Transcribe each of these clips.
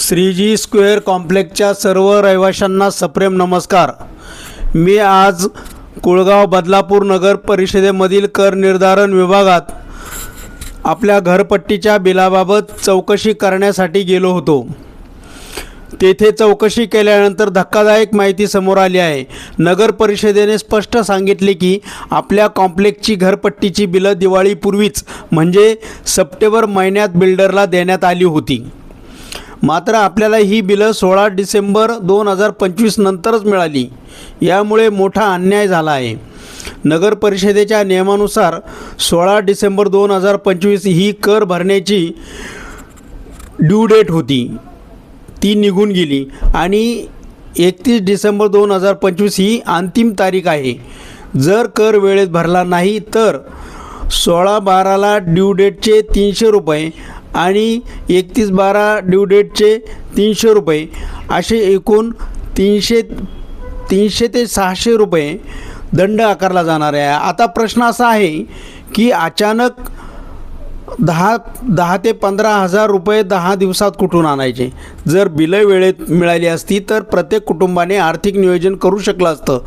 Shriji square कॉम्प्लेक्सच्या सर्व रहिवाशांना सप्रेम नमस्कार. मी आज कुळगाव बदलापूर नगर परिषदेमधील कर निर्धारण विभागात आपल्या घरपट्टीच्या बिलाबाबत चौकशी करण्यासाठी गेलो होतो. तेथे चौकशी केल्यानंतर धक्कादायक माहिती समोर आली आहे. नगर परिषदेने स्पष्ट सांगितले की आपल्या कॉम्प्लेक्सची घरपट्टीची बिलं दिवाळीपूर्वीच म्हणजे सप्टेंबर महिन्यात बिल्डरला देण्यात आली होती. मात्र आपल्याला ही बिलं सोळा डिसेंबर दोन हजार पंचवीस नंतरच मिळाली. यामुळे मोठा अन्याय झाला आहे. नगर परिषदेच्या नियमानुसार सोळा डिसेंबर दोन हजार पंचवीस ही कर भरण्याची ड्यू डेट होती. ती निघून गेली आणि एकतीस डिसेंबर दोन हजार पंचवीस ही अंतिम तारीख आहे. जर कर वेळेत भरला नाही तर सोळा बाराला ड्यू डेटचे तीनशे रुपये आणि एकतीस बारा ड्यू डेटचे तीनशे रुपये. असे एकूण तीनशे तीनशे ते सहाशे रुपये दंड आकारला जाणार आहे. आता प्रश्न असा आहे की अचानक दहा दहा ते पंधरा हजार रुपये दहा दिवसात कुठून आणायचे? जर बिलं वेळेत मिळाली असती तर प्रत्येक कुटुंबाने आर्थिक नियोजन करू शकलं असतं.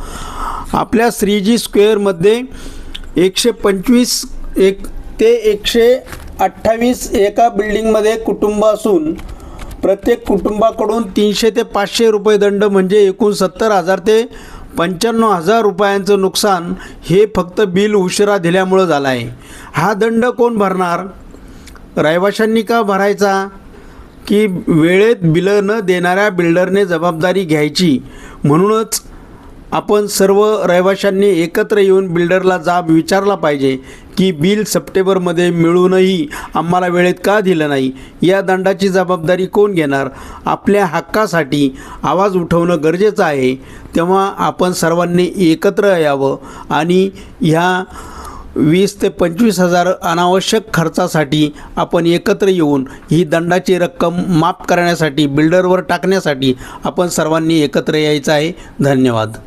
आपल्या श्रीजी स्क्वेअरमध्ये एकशे पंचवीस एक ते एकशे अठ्ठावीस एका बिल्डिंगमध्ये कुटुंब असून प्रत्येक कुटुंबाकडून तीनशे ते पाचशे रुपये दंड म्हणजे एकूण सत्तर हजार ते पंच्याण्णव हजार रुपयांचं नुकसान हे फक्त बिल उशिरा दिल्यामुळं झालं आहे. हा दंड कोण भरणार? रहिवाशांनी का भरायचा? की वेळेत बिलं न देणाऱ्या बिल्डरने जबाबदारी घ्यायची? म्हणूनच आपण सर्व रहिवाशांनी एकत्र येऊन बिल्डरला जाब विचारला पाहिजे की बिल सप्टेंबरमध्ये मिळूनही आम्हाला वेळेत का दिलं नाही? या दंडाची जबाबदारी कोण घेणार? आपल्या हक्कासाठी आवाज उठवणं गरजेचं आहे. तेव्हा आपण सर्वांनी एकत्र यावं आणि ह्या वीस ते पंचवीस हजार अनावश्यक खर्चासाठी आपण एकत्र येऊन ही दंडाची रक्कम माफ करण्यासाठी बिल्डरवर टाकण्यासाठी आपण सर्वांनी एकत्र यायचं आहे. धन्यवाद.